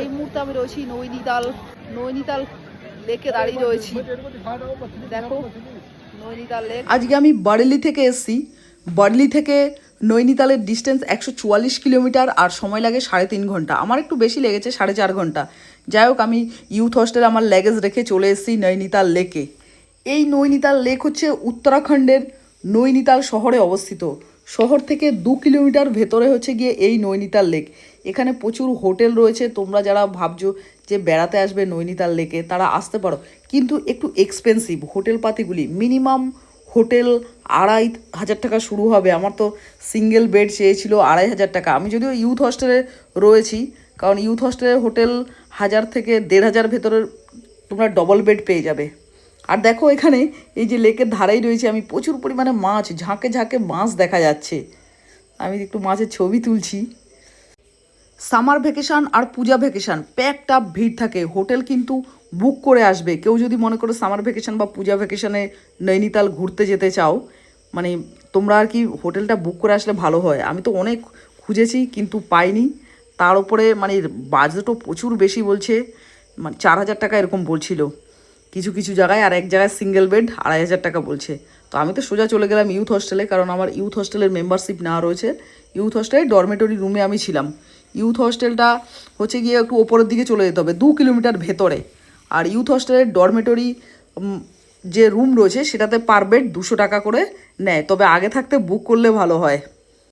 এই মুহূর্তে আমি রয়েছি নৈনিতাল নৈনিতাল লেকে দাঁড়িয়ে রয়েছি। দেখো, নৈনিতাল লেক। আজকে আমি বারেলি থেকে এসেছি। বারেলি থেকে নৈনিতালের ডিস্টেন্স একশো চুয়াল্লিশ কিলোমিটার আর সময় লাগে সাড়ে তিন ঘণ্টা। আমার একটু বেশি লেগেছে, সাড়ে চার ঘণ্টা। যাই হোক, আমি ইউথ হস্টেলে আমার ল্যাগেজ রেখে চলে এসেছি নৈনিতাল লেকে। এই নৈনিতাল লেক হচ্ছে উত্তরাখণ্ডের নৈনিতাল শহরে অবস্থিত। শহর থেকে দু কিলোমিটার ভেতরে হচ্ছে গিয়ে এই নৈনিতাল লেক। এখানে প্রচুর হোটেল রয়েছে, তোমরা যারা ভাবছ যে বেড়াতে আসবে নৈনিতাল লেকে, তারা আসতে পারো। কিন্তু একটু এক্সপেন্সিভ হোটেল পাতিগুলি মিনিমাম হোটেল আড়াই হাজার টাকা শুরু হবে। আমার তো সিঙ্গেল বেড চেয়েছিল আড়াই হাজার টাকা। আমি যদিও ইউথ হস্টেলে রয়েছি, কারণ ইউথ হস্টেলের হোটেল হাজার থেকে দেড় হাজার ভেতরের তোমরা ডবল বেড পেয়ে যাবে। আর দেখো এখানে এই যে লেকের ধারেই রয়েছে, আমি প্রচুর পরিমাণে মাছ, ঝাঁকে ঝাঁকে মাছ দেখা যাচ্ছে। আমি একটু মাছের ছবি তুলছি। সামার ভ্যাকেশন আর পূজা ভ্যাকেশন, প্যাকটা ভিড় থাকে। হোটেল কিন্তু বুক করে আসবে। কেউ যদি মনে করো সামার ভ্যাকেশন বা পূজা ভ্যাকেশনে নৈনিতাল ঘুরতে যেতে চাও মানে তোমরা আর কি হোটেলটা বুক করে আসলে ভালো হয়। আমি তো অনেক খুঁজেছি কিন্তু পাইনি। তার উপরে মানে বাজেটও প্রচুর বেশি বলছে মানে চার হাজার টাকা এরকম বলছিল। কিছু কিছু জায়গায় আর এক জায়গায় সিঙ্গেল বেড আড়াই হাজার টাকা বলছে। তো আমি তো সোজা চলে গেলাম ইউথ হস্টেলে কারণ আমার ইউথ হস্টেলের মেম্বারশিপ নেওয়া রয়েছে। ইউথ হস্টেলে ডরমেটরি রুমে আমি ছিলাম। ইউথ হস্টেলটা হচ্ছে গিয়ে একটু ওপরের দিকে চলে যেতে হবে, দু কিলোমিটার ভেতরে। আর ইউথ হস্টেলের ডরমেটরি যে রুম রয়েছে, সেটাতে পার বেড দুশো টাকা করে নেয়। তবে আগে থাকতে বুক করলে ভালো হয়।